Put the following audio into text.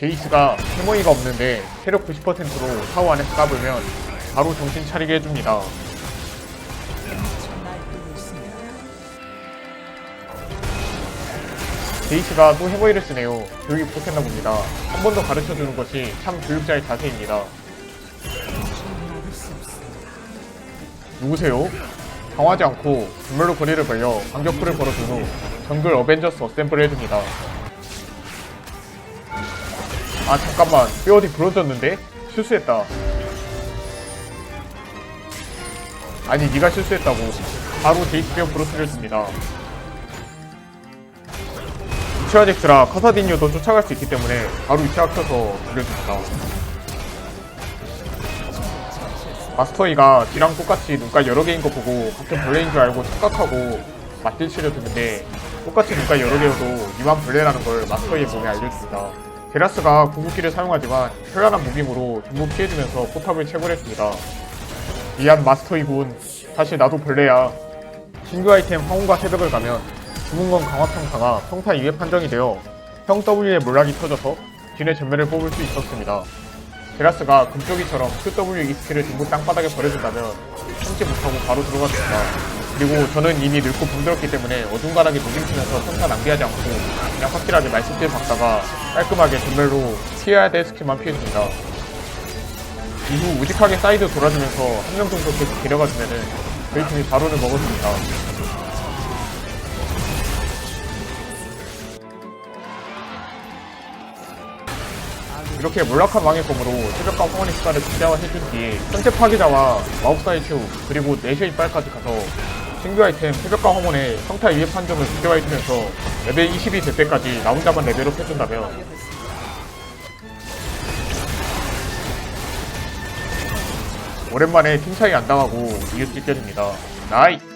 제이스가 해머이가 없는데 체력 90%로 타워 안에서 까불면 바로 정신 차리게 해줍니다. 제이스가 또 해머이를 쓰네요. 교육이 부족했나 봅니다. 한 번 더 가르쳐주는 것이 참 교육자의 자세입니다. 누구세요? 당하지 않고 분멸로 거리를 벌려 반격풀을 걸어준 후 정글 어벤져스 어셈블을 해줍니다. 아 잠깐만 뼈 어디 부러졌는데? 실수했다. 아니 네가 실수했다고 바로 제이스 뼈 브로스를 줍니다. 위치와 잭스라 카사디니오도 쫓아갈 수 있기 때문에 바로 위치와 켜서 돌려줍니다. 마스터이가 지랑 똑같이 눈깔 여러 개인 거 보고 같은 벌레인 줄 알고 착각하고 맞딜 치려 드는데 똑같이 눈깔 여러 개여도 이만 벌레라는 걸 마스터이의 몸에 알려줍니다. 게라스가 궁극기를 사용하지만 현란한 무빙으로 전부 피해주면서 포탑을 채굴했습니다. 미안 마스터이군. 사실 나도 벌레야. 신규 아이템 황혼과 새벽을 가면 주문건 강화 평타가 평타 2회 판정이 되어 형 W의 몰락이 터져서 진의 전멸을 뽑을 수 있었습니다. 제라스가 금쪽이처럼 QW 이 스킬을 전부 땅바닥에 버려준다면 참지 못하고 바로 들어갔습니다. 그리고 저는 이미 늙고 병들었기 때문에 어중간하게 노김치면서 평타 낭비하지 않고 그냥 확실하게 말씀들 박다가 깔끔하게 전멸로 피해야 될 스킬만 피해줍니다. 이후 우직하게 사이드 돌아주면서 한 명 정도 계속 데려가주면은 저희 팀이 바로를 먹어줍니다. 이렇게 몰락한 왕의 검으로 새벽과 홍원의 시간을 극대화해준 뒤에 현재 파괴자와 마법사의 최후 그리고 내셔의 빨까지 가서 신규 아이템 새벽과 홍원의 성타 2회 판정을 극대화해주면서 레벨 20이 될 때까지 나 혼자만 레벨업 해준다면 오랜만에 팀 차이 안 당하고 이길 수 있게 됩니다. 나이!